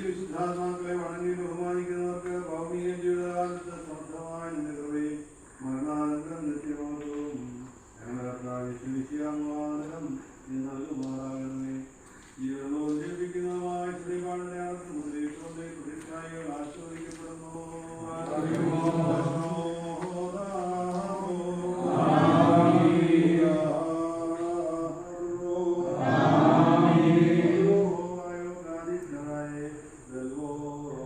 വിശുദ്ധാത്മാക്കളെ വണങ്ങി ബഹുമാനിക്കുന്നവർക്ക് ഭൗമിക ജീവിതകാലത്തെ സമർത്ഥമായ നിന്റെ കൃപയും മരണാനന്തരം നിത്യമാകും ഞങ്ങളുടെ പ്രാവശ്യം നൽകുമാ del